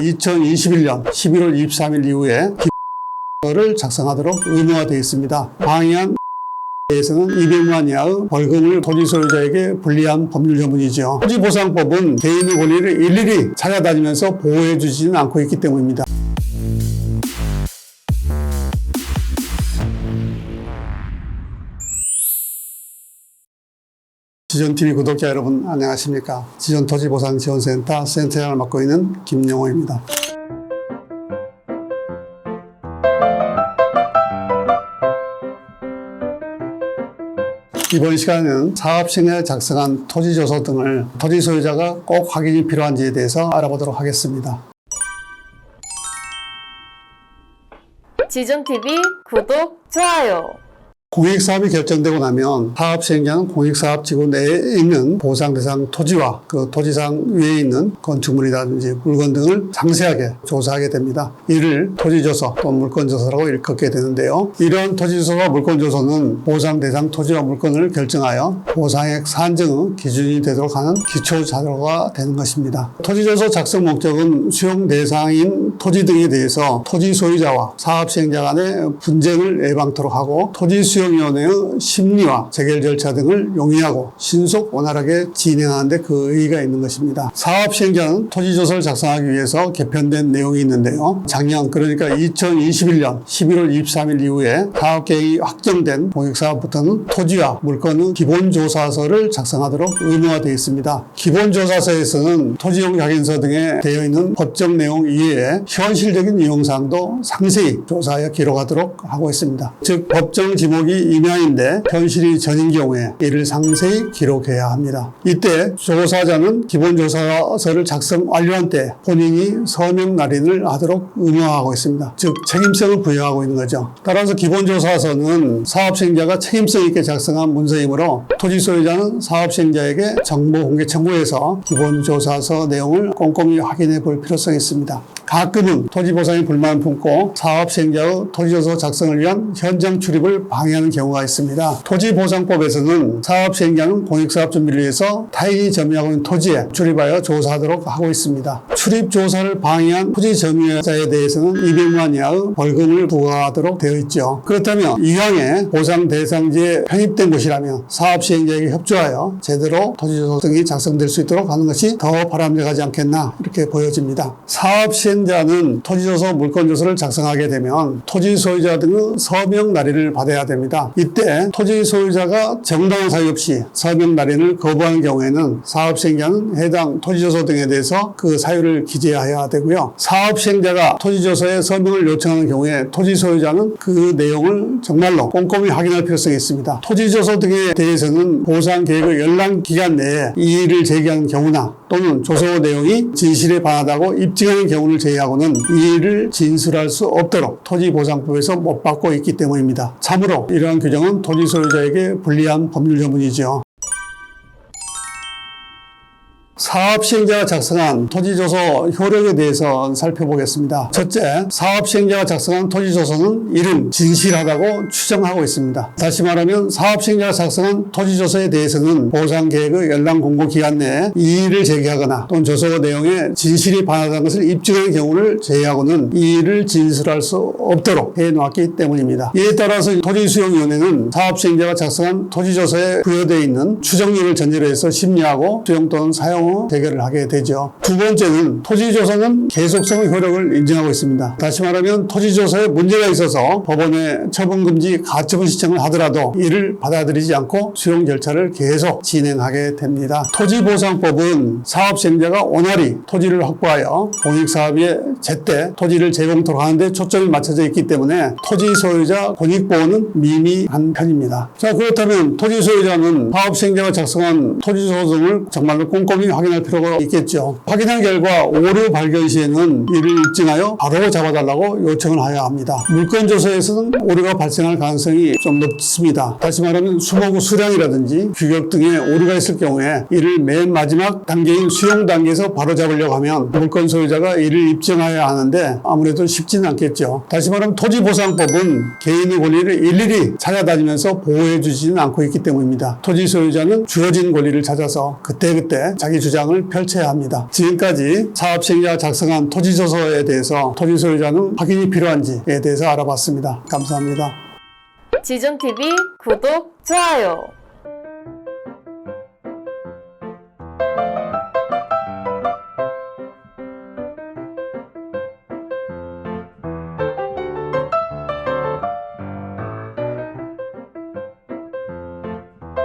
2021년 11월 23일 이후에 를 작성하도록 의무화되어 있습니다. 방해한 대해서는 200만 이하의 벌금을 토지 소유자에게 불리한 법률 전문이죠. 토지보상법은 개인의 권리를 일일이 찾아다니면서 보호해 주지는 않고 있기 때문입니다. 지존TV 구독자 여러분 안녕하십니까. 지존토지보상지원센터 센터장을 맡고 있는 김영호입니다. 이번 시간에는 사업시행에 작성한 토지조서 등을 토지 소유자가 꼭 확인이 필요한지에 대해서 알아보도록 하겠습니다. 지존TV 구독, 좋아요. 공익사업이 결정되고 나면 사업 시행자는 공익사업 지구 내에 있는 보상 대상 토지와 그 토지상 위에 있는 건축물이라든지 물건 등을 상세하게 조사하게 됩니다. 이를 토지조서 또는 물건조서라고 일컫게 되는데요. 이러한 토지조서와 물건조서는 보상 대상 토지와 물건을 결정하여 보상액 산정의 기준이 되도록 하는 기초 자료가 되는 것입니다. 토지조서 작성 목적은 수용 대상인 토지 등에 대해서 토지 소유자와 사업 시행자 간의 분쟁을 예방토록 하고 토지 수용 위원회의 심리와 재결 절차 등을 용이하고 신속 원활하게 진행하는 데 그 의의가 있는 것입니다. 사업 시행자는 토지조서를 작성하기 위해서 개편된 내용이 있는데요. 작년 그러니까 2021년 11월 23일 이후에 사업 계획이 확정된 공익사업부터는 토지와 물건의 기본조사서를 작성하도록 의무화되어 있습니다. 기본조사서에서는 토지용 확인서 등에 되어 있는 법정 내용 이외에 현실적인 이용사항도 상세히 조사하여 기록하도록 하고 있습니다. 즉 법정 지목이 임야인데 현실이 전인 경우에 이를 상세히 기록해야 합니다. 이때 조사자는 기본조사서를 작성 완료한 때 본인이 서명 날인을 하도록 의무화하고 있습니다. 즉 책임성을 부여하고 있는 거죠. 따라서 기본조사서는 사업시행자가 책임성 있게 작성한 문서이므로 토지 소유자는 사업시행자에게 정보 공개 청구해서 기본조사서 내용을 꼼꼼히 확인해 볼 필요성이 있습니다. 가끔은 토지 보상에 불만을 품고 사업 시행자의 토지조서 작성을 위한 현장 출입을 방해하는 경우가 있습니다. 토지보상법에서는 사업 시행자는 공익사업 준비를 위해서 타인이 점유하고 있는 토지에 출입하여 조사하도록 하고 있습니다. 출입 조사를 방해한 토지 점유자에 대해서는 200만 이하의 벌금을 부과하도록 되어 있죠. 그렇다면 이왕에 보상 대상지에 편입된 곳이라면 사업 시행자에게 협조하여 제대로 토지조서 등이 작성될 수 있도록 하는 것이 더 바람직하지 않겠나 이렇게 보여집니다. 사업 시행자는 토지조서 물건조서를 작성하게 되면 토지 소유자 등의 서명 날인을 받아야 됩니다. 이때 토지 소유자가 정당한 사유 없이 서명 날인을 거부하는 경우에는 사업 시행자는 해당 토지조서 등에 대해서 그 사유를 기재해야 되고요. 사업 시행자가 토지조서에 서명을 요청하는 경우에 토지 소유자는 그 내용을 정말로 꼼꼼히 확인할 필요성이 있습니다. 토지조서 등에 대해서는 보상 계획의 연락 기간 내에 이의를 제기하는 경우나 또는 조서 내용이 진실에 반하다고 입증하는 경우를 제외하고는 이의를 진술할 수 없도록 토지보상법에서 못 받고 있기 때문입니다. 참으로 이러한 규정은 토지 소유자에게 불리한 법률 전문이죠. 사업 시행자가 작성한 토지조서 효력에 대해서 살펴보겠습니다. 첫째, 사업 시행자가 작성한 토지조서는 이름 진실하다고 추정하고 있습니다. 다시 말하면 사업 시행자가 작성한 토지조서에 대해서는 보상 계획의 연락 공고 기간 내에 이의를 제기하거나 또는 조서 내용에 진실이 반하다는 것을 입증하는 경우를 제외하고는 이의를 진술할 수 없도록 해놓았기 때문입니다. 이에 따라서 토지수용위원회는 사업 시행자가 작성한 토지조서에 부여되어 있는 추정률을 전제로 해서 심리하고 수용 또는 사용 후 대결을 하게 되죠. 두 번째는 토지조서는 계속성의 효력을 인정하고 있습니다. 다시 말하면 토지조서에 문제가 있어서 법원에 처분금지 가처분 신청을 하더라도 이를 받아들이지 않고 수용 절차를 계속 진행하게 됩니다. 토지보상법은 사업시행자가 원활히 토지를 확보하여 공익사업에 제때 토지를 제공토록 하는데 초점이 맞춰져 있기 때문에 토지 소유자 권익보호는 미미한 편입니다. 자 그렇다면 토지 소유자는 사업시행자가 작성한 토지조서 등을 정말로 꼼꼼히 확인할 필요가 있겠죠. 확인한 결과 오류 발견 시에는 이를 입증하여 바로 잡아달라고 요청을 하여야 합니다. 물건조서에서는 오류가 발생할 가능성이 좀 높습니다. 다시 말하면 수목의 수량이라든지 규격 등에 오류가 있을 경우에 이를 맨 마지막 단계인 수용 단계에서 바로 잡으려고 하면 물건 소유자가 이를 입증해야 하는데 아무래도 쉽지는 않겠죠. 다시 말하면 토지보상법은 개인의 권리를 일일이 찾아다니면서 보호해 주지는 않고 있기 때문입니다. 토지 소유자는 주어진 권리를 찾아서 그때그때 자기 주 장을 펼쳐야 합니다. 지금까지 사업시행자가 작성한 토지조서에 대해서 토지 소유자는 확인이 필요한지에 대해서 알아봤습니다. 감사합니다. 지존TV 구독, 좋아요.